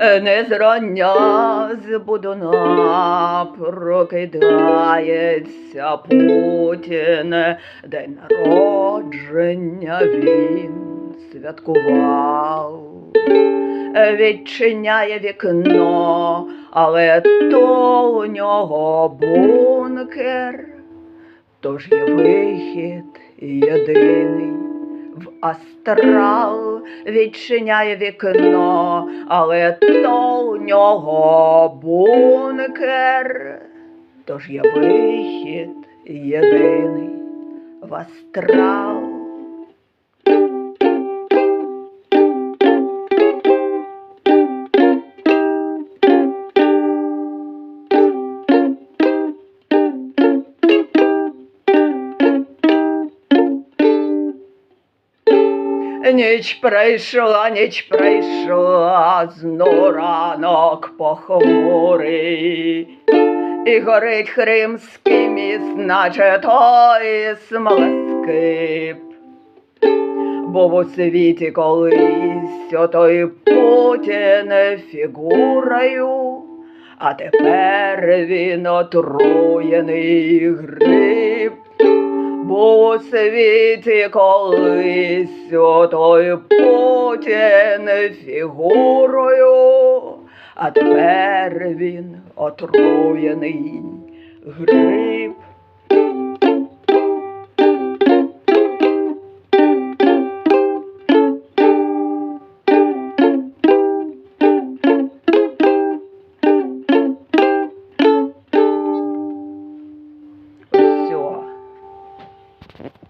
Не зрання з будуна прокидається Путін, день народження він святкував. Відчиняє вікно, але то у нього бункер, тож є вихід єдиний в астрал відчиняє вікно, але то у нього бункер, тож є вихід єдиний в астрал. Ніч прийшла, ніч прийшла, зно ранок похмурий, і горить Кримський міст, наче той смолоскип. Був у світі колись отой Путін фігурою, а тепер він отруєний гриб. У світі колись отой Путін фігурою, а тепер він отруєний гриб. Okay.